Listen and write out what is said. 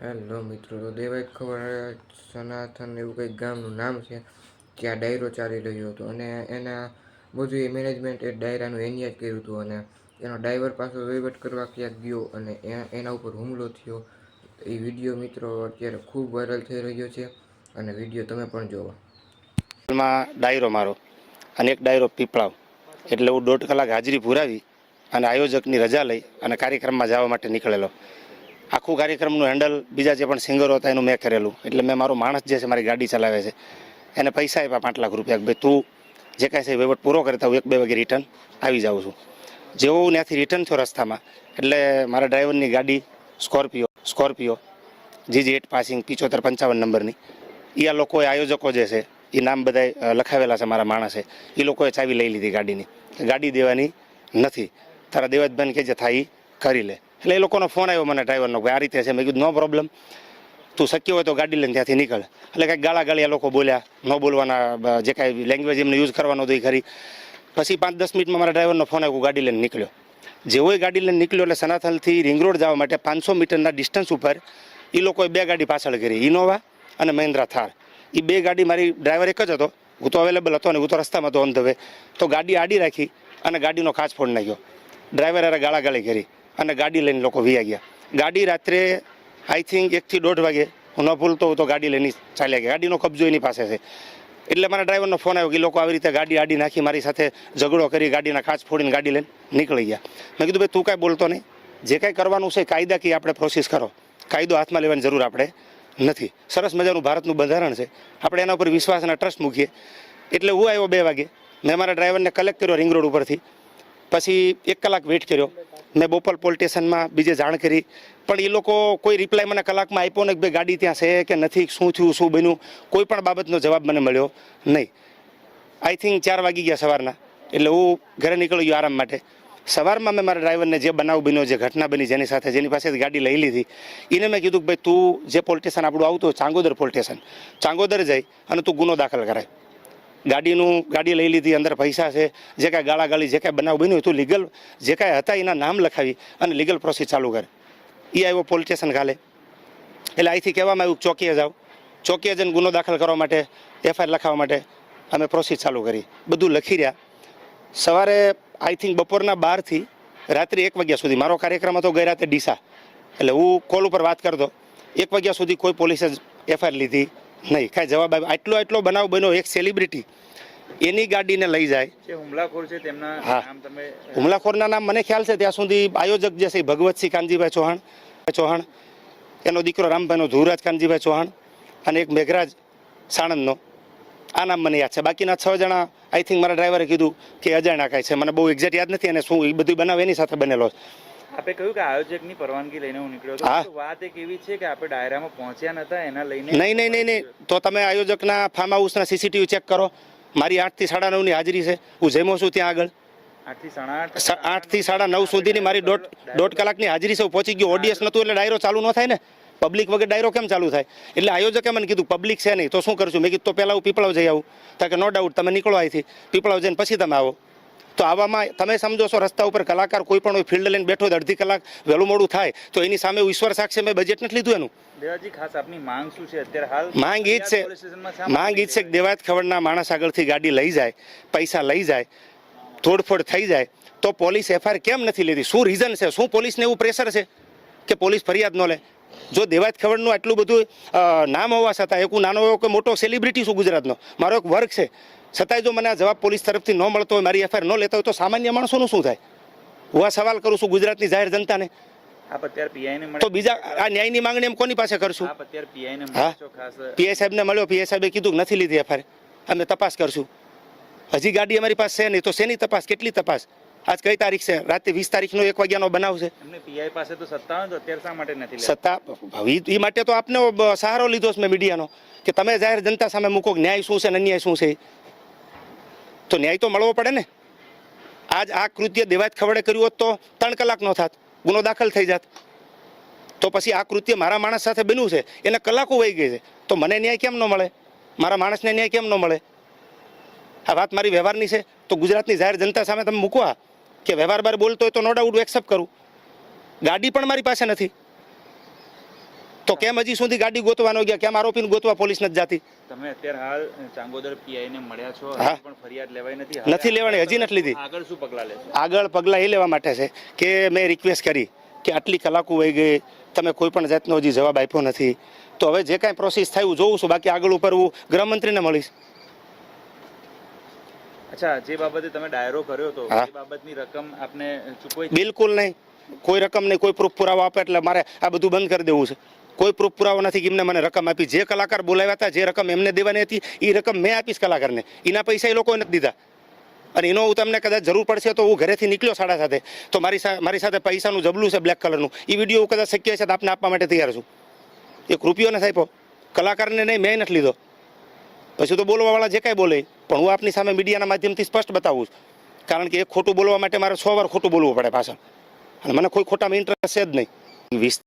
Hello મિત્રો, તો દેવાય ખબર સનાતન એવું કંઈક ગામનું નામ છે, ત્યાં ડાયરો ચાલી રહ્યો હતો અને એના બધું એ મેનેજમેન્ટ એ ડાયરાનું એની જ કર્યું હતું અને એનો ડ્રાઈવર પાછો વહીવટ કરવા ક્યાંક ગયો અને એના ઉપર હુમલો થયો. એ વીડિયો મિત્રો અત્યારે ખૂબ વાયરલ થઈ રહ્યો છે અને વીડિયો તમે પણ જોવો. ડાયરો મારો અને એક ડાયરો પીપળાવ. એટલે હું દોઢ કલાક હાજરી પુરાવી અને આયોજકની રજા લઈ અને કાર્યક્રમમાં જવા માટે નીકળેલો. આખું કાર્યક્રમનું હેન્ડલ બીજા જે પણ સિંગરો હતા એનું મેં કરેલું. એટલે મેં મારો માણસ જે છે, મારી ગાડી ચલાવે છે, એને પૈસા આપ્યા પાંચ લાખ રૂપિયા ભાઈ તું જે કાંઈ છે વહીવટ પૂરો કરતા હું એક બે વાગે રિટર્ન આવી જાઉં છું. જેવો હું ત્યાંથી રિટર્ન થયો રસ્તામાં, એટલે મારા ડ્રાઈવરની ગાડી Scorpio Scorpio G J eight passing પિચોતેર પંચાવન નંબરની. એ આ લોકોએ આયોજકો જે છે એ નામ બધાય લખાવેલા છે મારા માણસે. એ લોકોએ ચાવી લઈ લીધી ગાડીની. ગાડી દેવાની નથી. તારા દેવતભાઈને કે જે થાય એ કરી લે. એટલે એ લોકોનો ફોન આવ્યો મને ડ્રાઈવરનો કે આ રીતે છે. મેં કીધું, નો પ્રોબ્લેમ તું શક્ય હોય તો ગાડી લઈને ત્યાંથી નીકળ. એટલે કંઈક ગાળા ગાળી લોકો બોલ્યા, ન બોલવાના જે કાંઈ લેંગ્વેજ એમને યુઝ કરવાનો હતો એ ખરી. પછી પાંચ દસ મિનિટમાં મારા ડ્રાઈવરનો ફોન આવ્યો, ગાડી લઈને નીકળ્યો. જેવો ગાડી લઈને નીકળ્યો એટલે સનાથલથી રિંગ રોડ જવા માટે પાંચસો મીટરના ડિસ્ટન્સ ઉપર એ લોકોએ બે ગાડી પાછળ કરી ઇનોવા અને મહિન્દ્રા થાર એ બે ગાડી મારી ડ્રાઈવર એક જ હતો. હું તો અવેલેબલ હતો અને હું તો રસ્તામાં હતો ઓન ધ વે તો ગાડી આડી રાખી અને ગાડીનો કાચ ફોડ નાખ્યો. ડ્રાઈવર હારે ગાળાગાળી કરી. અને ગાડી લઈને લોકો વિયા ગયા. ગાડી રાત્રે આઈ થિંક એકથી દોઢ વાગે, હું ન ભૂલતો તો ગાડી લઈને ચાલ્યા ગયા. ગાડીનો કબજો એની પાસે છે. એટલે મારા ડ્રાઈવરનો ફોન આવ્યો કે, લોકો આવી રીતે ગાડી આડી નાખી, મારી સાથે ઝઘડો કરી, ગાડીના કાચ ફોડીને ગાડી લઈને નીકળી ગયા. મેં કીધું, ભાઈ, તું કાંઈ બોલતો નહીં. જે કાંઈ કરવાનું છે કાયદાકીય આપણે પ્રોસેસ કરો. કાયદો હાથમાં લેવાની જરૂર આપણે નથી. સરસ મજાનું ભારતનું બંધારણ છે. આપણે એના ઉપર વિશ્વાસ અને ટ્રસ્ટ મૂકીએ. એટલે હું આવ્યો બે વાગે. મેં મારા ડ્રાઈવરને કલેક્ટ કર્યો રિંગ રોડ ઉપરથી. પછી એક કલાક વેઇટ કર્યો. મેં બોપલ પોલીસ સ્ટેશનમાં બીજે જાણ કરી. પણ એ લોકો કોઈ રિપ્લાય મને કલાકમાં આપ્યો ને કે ભાઈ ગાડી ત્યાં છે કે નથી, શું થયું, શું બન્યું? કોઈ પણ બાબતનો જવાબ મને મળ્યો નહીં. આઈ થિંક ચાર વાગી ગયા સવારના. એટલે હું ઘરે નીકળી ગયો આરામ માટે. સવારમાં મેં મારા ડ્રાઈવરને જે બનાવ બન્યો, જે ઘટના બની જેની સાથે જેની પાસે ગાડી લઈ લીધી, એને મેં કીધું કે ભાઈ તું જે પોલીસ સ્ટેશન આપણું આવતું ચાંગોદર પોલીસ સ્ટેશન, ચાંગોદર જઈ અને તું ગુનો દાખલ કરાય. ગાડીનું, ગાડી લઈ લીધી, અંદર પૈસા છે, જે કાંઈ ગાળાગાળી જે કાંઈ બનાવ બન્યું હોય તું લીગલ, જે કાંઈ હતા, એના નામ લખાવી અને લીગલ પ્રોસેસ ચાલુ કરે. એ આવ્યો પોલીસ સ્ટેશન કાલે એટલે અહીંથી કહેવામાં આવ્યું ચોકીએ જાઓ. ચોકીએ જઈને ગુનો દાખલ કરવા માટે એફઆઈઆર લખાવવા માટે અમે પ્રોસેસ ચાલુ કરી. બધું લખી રહ્યા. સવારે આઈ થિંક બપોરના બારથી રાત્રે એક વાગ્યા સુધી, મારો કાર્યક્રમ હતો ગઈ રાતે ડીસા. એટલે હું કોલ ઉપર વાત કરતો. એક વાગ્યા સુધી કોઈ પોલીસે એફઆઈઆર લીધી. નહીં કાંઈ જવાબ આવ્યો આટલો આટલો બનાવ બન્યો એક સેલિબ્રિટી એની ગાડીને લઈ જાય. હુમલાખોર છે તેમના હા. તમે હુમલાખોરના નામ મને ખ્યાલ છે ત્યાં સુધી આયોજક જે છે ભગવતસિંહ કાનજીભાઈ ચૌહાણ ચૌહાણ એનો દીકરો રામભાઈનો ધુરાજ કાનજીભાઈ ચૌહાણ અને એક મેઘરાજ સાણંદનો. આ નામ મને યાદ છે. બાકીના છ જણા આઈ થિંક મારા ડ્રાઈવરે કીધું કે અજાણ્યા કાંઈ છે. મને બહુ એક્ઝેક્ટ યાદ નથી અને શું એ બધું બનાવ એની સાથે બનેલો છે. આપે કહ્યું કે આયોજકની પરવાનગી લઈને હું નીકળ્યો હતો. વાત એક એવી છે કે આપણે ડાયરામાં પહોંચ્યા નતા એના લઈને નહીં નહીં નહીં નહીં. તો તમે આયોજકના ફાર્મ હાઉસના સીસીટીવી ચેક કરો. મારી આઠથી સાડા નવની હાજરી છે. હું જેમો છું ત્યાં આગળ. આઠથી સાડા નવ સુધીની મારી દોઢ દોઢ કલાકની હાજરી છે. પહોંચી ગયો. ઓડિયન્સ નહોતું એટલે ડાયરો ચાલુ ન થાય ને? પબ્લિક વગર ડાયરો કેમ ચાલુ થાય? એટલે આયોજકે મને કીધું પબ્લિક છે નહીં. તો શું કરશું? મેં કીધું તો પહેલાં હું પીપળાવ જઈ આવું. કારણ કે નો ડાઉટ તમે નીકળો અહીંથી. પીપળાવ જઈને પછી તમે આવો. તો આવામાં તમે સમજો છો રસ્તા ઉપર કલાકાર કોઈ પણ હોય ફિલ્ડ લઈને બેઠો હોય અડધી કલાક વહેલું મોડું થાય તો એની સામે ઈશ્વર સાક્ષી મેં બજેટ નથી લીધું એનું. દેવાજી ખાસ આપની માંગ શું છે અત્યારે હાલ? માંગ ઈ જ છે. માંગ ઈ જ છે કે દેવાયત ખવડના માણસ આગળથી ગાડી લઈ જાય પૈસા લઈ જાય તોડફોડ થઈ જાય તો પોલીસ એફઆઈઆર કેમ નથી લેતી શું રીઝન છે? શું પોલીસને એવું પ્રેશર છે કે પોલીસ ફરિયાદ ન લે? જો દેવાત ખવડનું આટલું બધું નામ હોવા છતાં એક હું નાનો એવો કે મોટો સેલિબ્રિટી છું ગુજરાતનો મારો એક વર્ક છે. છતાંય જો મને આ જવાબ પોલીસ તરફથી ન મળતો હોય મારી એફઆઈઆર ન લેતા હોય તો સામાન્ય માણસોનું શું થાય? હું આ સવાલ કરું છું ગુજરાતની જાહેર જનતાને. તો બીજા આ ન્યાયની માંગણી એમ કોની પાસે કરશું? હા. પીઆઈ સાહેબને મળ્યો પીઆઈ સાહેબે કીધું નથી લીધી એફઆઈઆર અમે તપાસ કરશું. હજી ગાડી અમારી પાસે છે નહીં તો શેની તપાસ? કેટલી તપાસ? આજ કઈ તારીખ છે? રાતે વીસ તારીખનો એક વાગ્યાનો બનાવ છે. પીઆઈ પાસે તો સત્તા હોય તો અત્યારે શા માટે નથી સત્તા એ માટે તો આપને સહારો લીધો છે મેં મીડિયાનો કે તમે જાહેર જનતા સામે મૂકો ન્યાય શું છે અન્યાય શું છે. તો ન્યાય તો મળવો પડે ને. આજ આ કૃત્ય દેવાજ ખવડે કર્યું હોત તો ત્રણ કલાક નો થાત ગુનો દાખલ થઈ જાત. તો પછી આ કૃત્ય મારા માણસ સાથે બન્યું છે એને કલાકો વહી ગઈ છે. તો મને ન્યાય કેમ ન મળે? મારા માણસને ન્યાય કેમ ન મળે? આ વાત મારી વ્યવહારની છે. તો ગુજરાતની જાહેર જનતા સામે તમે મૂકવા કે વ્યવહાર બાર બોલતો હોય તો નો ડાઉટ એક્સેપ્ટ કરું. ગાડી પણ મારી પાસે નથી. તો કેમ હજી સુધી ગાડી ગોતવાનો ગયા? કેમ આરોપીને ગોતવા પોલીસ નથી જાતી? તમે અત્યારે હાલ ચાંગોદર પીઆઈ ને મળ્યા છો. પણ ફરિયાદ લેવાય નથી. નથી લેવાની હજી નથી લીધી. આગળ શું પગલા લેશો? આગળ પગલાં એ લેવા માટે છે કે મેં રિક્વેસ્ટ કરી કે આટલી કલાકો વહી ગઈ તમે કોઈ પણ જાતનો હજી જવાબ આપ્યો નથી. તો હવે જે કાંઈ પ્રોસેસ થાય જોઉં છું. બાકી આગળ ઉપર હું ગૃહમંત્રીને મળીશ. અચ્છા જે બાબતે તમે ડાયરો કર્યો હતો એ બાબતની રકમ આપને ચૂકવાઈ બિલકુલ નહીં. કોઈ રકમ નહીં કોઈ પ્રૂફ પુરાવો આપે એટલે મારે આ બધું બંધ કરી દેવું છે. કોઈ પ્રૂફ પુરાવો નથી કે એમને મને રકમ આપી. જે કલાકાર બોલાવ્યા હતા જે રકમ એમને દેવાની હતી એ રકમ મેં આપીશ કલાકારને. એના પૈસા એ લોકોએ નથી દીધા. અને એનો હું તમને કદાચ જરૂર પડશે તો હું ઘરેથી નીકળ્યો સાડા સાથે. તો મારી સાથે મારી સાથે પૈસાનું જબલું છે બ્લેક કલરનું એ વીડિયો હું કદાચ શક્ય છે તો આપને આપવા માટે તૈયાર છું. એક રૂપિયો નથી આપ્યો. કલાકારને નહીં મેં નથી લીધો. પછી તો બોલવાવાળા જે કાંઈ બોલે, પણ હું આપની સામે મીડિયાના માધ્યમથી સ્પષ્ટ બતાવું છું. કારણ કે એ ખોટું બોલવા માટે મારે સો વાર ખોટું બોલવું પડે પાછળ. અને મને કોઈ ખોટામાં ઇન્ટરેસ્ટ છે જ નહીં. વિસ